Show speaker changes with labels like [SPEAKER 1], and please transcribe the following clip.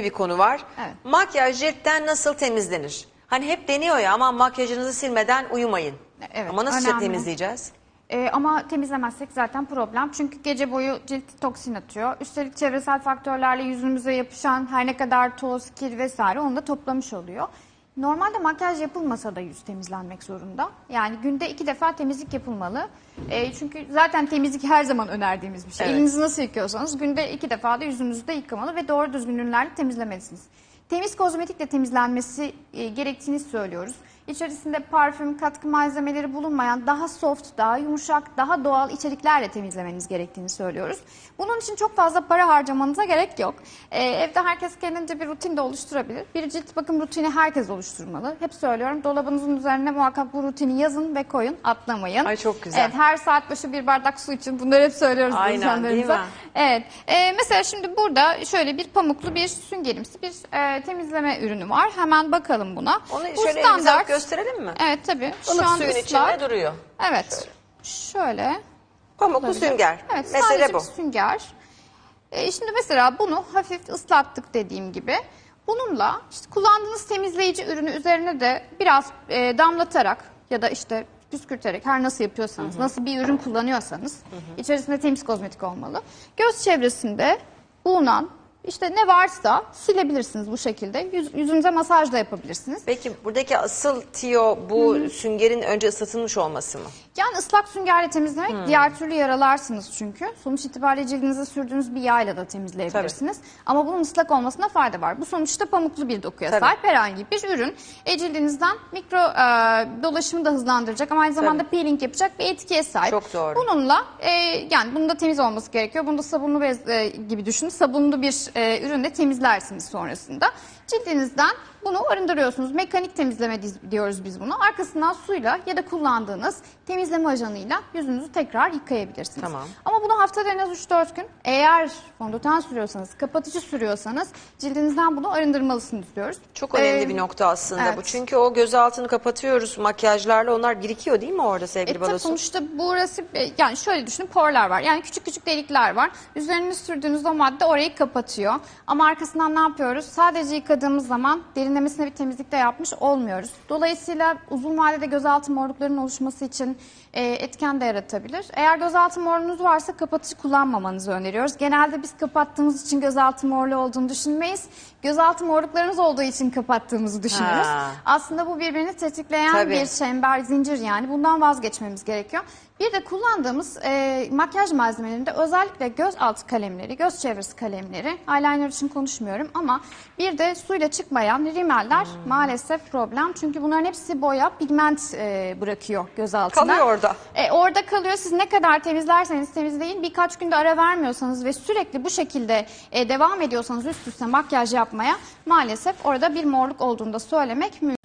[SPEAKER 1] bir konu var.
[SPEAKER 2] Evet.
[SPEAKER 1] Makyaj ciltten nasıl temizlenir? Hani hep deniyor ya aman makyajınızı silmeden uyumayın.
[SPEAKER 2] Evet,
[SPEAKER 1] Ama nasıl
[SPEAKER 2] önemli.
[SPEAKER 1] temizleyeceğiz?
[SPEAKER 2] Ee, ama temizlemezsek zaten problem. Çünkü gece boyu cilt toksin atıyor. Üstelik çevresel faktörlerle yüzümüze yapışan her ne kadar toz, kir vesaire onu da toplamış oluyor. Normalde makyaj yapılmasa da yüz temizlenmek zorunda. Yani günde iki defa temizlik yapılmalı. Ee, çünkü zaten temizlik her zaman önerdiğimiz bir şey.
[SPEAKER 1] Evet.
[SPEAKER 2] Elinizi nasıl yıkıyorsanız günde iki defa da yüzünüzü de yıkamalı ve doğru düzgün ürünlerle temizlemelisiniz. Temiz kozmetikle temizlenmesi e, gerektiğini söylüyoruz. İçerisinde parfüm, katkı malzemeleri bulunmayan daha soft, daha yumuşak, daha doğal içeriklerle temizlemeniz gerektiğini söylüyoruz. Bunun için çok fazla para harcamanıza gerek yok. Ee, evde herkes kendince bir rutin de oluşturabilir. Bir cilt bakım rutini herkes oluşturmalı. Hep söylüyorum dolabınızın üzerine muhakkak bu rutini yazın ve koyun, atlamayın.
[SPEAKER 1] Ay, çok güzel.
[SPEAKER 2] Evet, her saat başı bir bardak su için bunları hep söylüyoruz
[SPEAKER 1] Aynen, değil mi?
[SPEAKER 2] Evet. Ee, mesela şimdi burada şöyle bir pamuklu bir süngerimsi bir e, temizleme ürünü var. Hemen bakalım buna.
[SPEAKER 1] Onu
[SPEAKER 2] Bu
[SPEAKER 1] şöyle alıp gösterelim mi?
[SPEAKER 2] Evet tabii. Şu
[SPEAKER 1] Ilık
[SPEAKER 2] an
[SPEAKER 1] suyun
[SPEAKER 2] ıslak.
[SPEAKER 1] içinde duruyor.
[SPEAKER 2] Evet. Şöyle.
[SPEAKER 1] Pamuklu
[SPEAKER 2] olabilir.
[SPEAKER 1] sünger.
[SPEAKER 2] Evet
[SPEAKER 1] Mesele
[SPEAKER 2] sadece
[SPEAKER 1] bu.
[SPEAKER 2] bir sünger. Ee, şimdi mesela bunu hafif ıslattık dediğim gibi. Bununla işte kullandığınız temizleyici ürünü üzerine de biraz e, damlatarak ya da işte püskürterek her nasıl yapıyorsanız, nasıl bir ürün kullanıyorsanız içerisinde temiz kozmetik olmalı. Göz çevresinde bulunan işte ne varsa silebilirsiniz bu şekilde. Yüz, yüzünüze masaj da yapabilirsiniz.
[SPEAKER 1] Peki buradaki asıl tiyo bu süngerin önce ısıtılmış olması mı?
[SPEAKER 2] Yani ıslak süngerle temizlemek diğer türlü yaralarsınız çünkü. Sonuç itibariyle cildinize sürdüğünüz bir yağla da temizleyebilirsiniz. Ama bunun ıslak olmasına fayda var. Bu sonuçta pamuklu bir dokuya
[SPEAKER 1] Tabii.
[SPEAKER 2] sahip herhangi bir ürün. E, cildinizden mikro e, dolaşımı da hızlandıracak ama aynı zamanda peeling yapacak bir etkiye sahip.
[SPEAKER 1] Çok doğru.
[SPEAKER 2] Bununla e, yani bunun da temiz olması gerekiyor. Bunu da sabunlu bez e, gibi düşünün. Sabunlu bir e, ürünle temizlersiniz sonrasında. Cildinizden bunu arındırıyorsunuz. Mekanik temizleme diyoruz biz bunu. Arkasından suyla ya da kullandığınız temizleme ajanıyla yüzünüzü tekrar yıkayabilirsiniz.
[SPEAKER 1] Tamam.
[SPEAKER 2] Ama bunu haftada en az 3-4 gün eğer fondöten sürüyorsanız, kapatıcı sürüyorsanız cildinizden bunu arındırmalısınız diyoruz.
[SPEAKER 1] Çok önemli
[SPEAKER 2] Ee,
[SPEAKER 1] bir nokta aslında bu.
[SPEAKER 2] evet.
[SPEAKER 1] Çünkü o göz altını kapatıyoruz makyajlarla onlar birikiyor değil mi orada sevgili
[SPEAKER 2] E,
[SPEAKER 1] Balosu?
[SPEAKER 2] sonuçta burası e, yani şöyle düşünün porlar var. Yani küçük küçük delikler var. Üzerine sürdüğünüz o madde orayı kapatıyor. Ama arkasından ne yapıyoruz? Sadece yıkadığımız zaman derinlemesine bir temizlik de yapmış olmuyoruz. Dolayısıyla uzun vadede gözaltı morluklarının oluşması için etken de yaratabilir. Eğer gözaltı morluğunuz varsa kapatıcı kullanmamanızı öneriyoruz. Genelde biz kapattığımız için gözaltı morluğu olduğunu düşünmeyiz. Gözaltı morluklarınız olduğu için kapattığımızı düşünürüz.
[SPEAKER 1] Ha.
[SPEAKER 2] Aslında bu birbirini tetikleyen
[SPEAKER 1] Tabii.
[SPEAKER 2] bir çember, zincir yani. Bundan vazgeçmemiz gerekiyor. Bir de kullandığımız e, makyaj malzemelerinde özellikle göz altı kalemleri, göz çevresi kalemleri, eyeliner için konuşmuyorum ama bir de suyla çıkmayan rimeller
[SPEAKER 1] Hmm.
[SPEAKER 2] maalesef problem. Çünkü bunların hepsi boya, pigment e, bırakıyor göz altına.
[SPEAKER 1] Kalıyor orada.
[SPEAKER 2] E, orada kalıyor. Siz ne kadar temizlerseniz temizleyin. Birkaç günde ara vermiyorsanız ve sürekli bu şekilde e, devam ediyorsanız üst üste makyaj yapmaya maalesef orada bir morluk olduğunu da söylemek mümkün.